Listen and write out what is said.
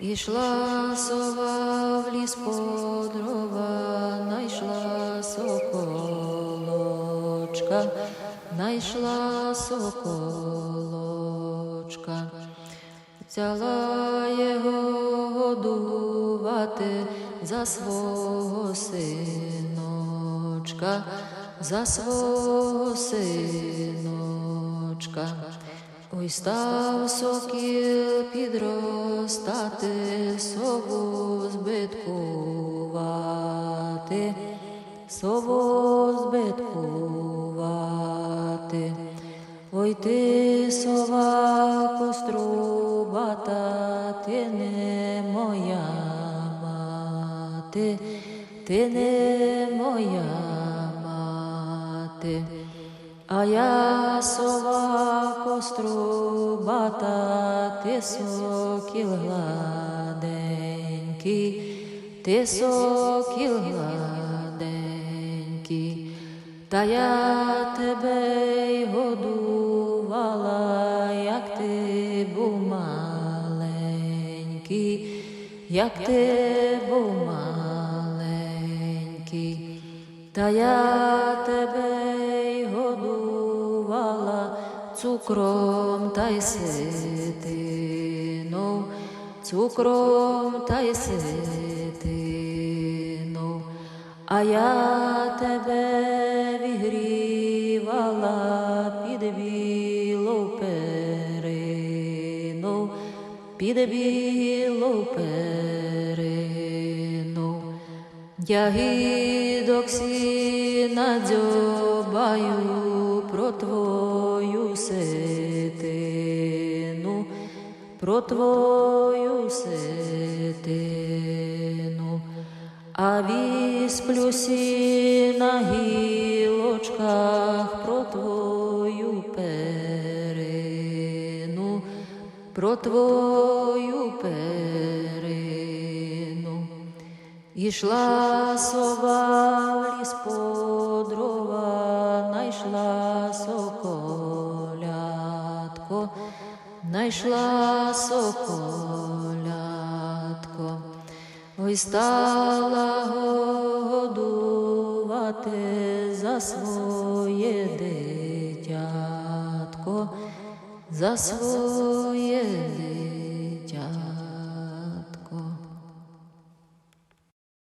Ішла сова в ліс по дрова, найшла соколочка, найшла соколочка, взяла його годувати за свого синочка, за свого синочка. Ой, став сокіл підростати, сову збиткувати, сову збиткувати. Ой, ти сова кострубата, ти не моя мати, ти не моя мати. А я сова кострубата, ти сокіл гладенький, ти сокіл гладенький, та я тебе й годувала, як ти був маленький, як ти був маленький. Та я тебе годувала цукром та й ситину, цукром та й ситину, а я тебе вігрівала під білу перину, під білу перину. Ягідок сіна дзьобаю про твою ситину, а вісплю на гілочках про твою перину, про твою перину. Ішла сова в найшла соколятко, ой стала годувати за своє дитятко, за своє.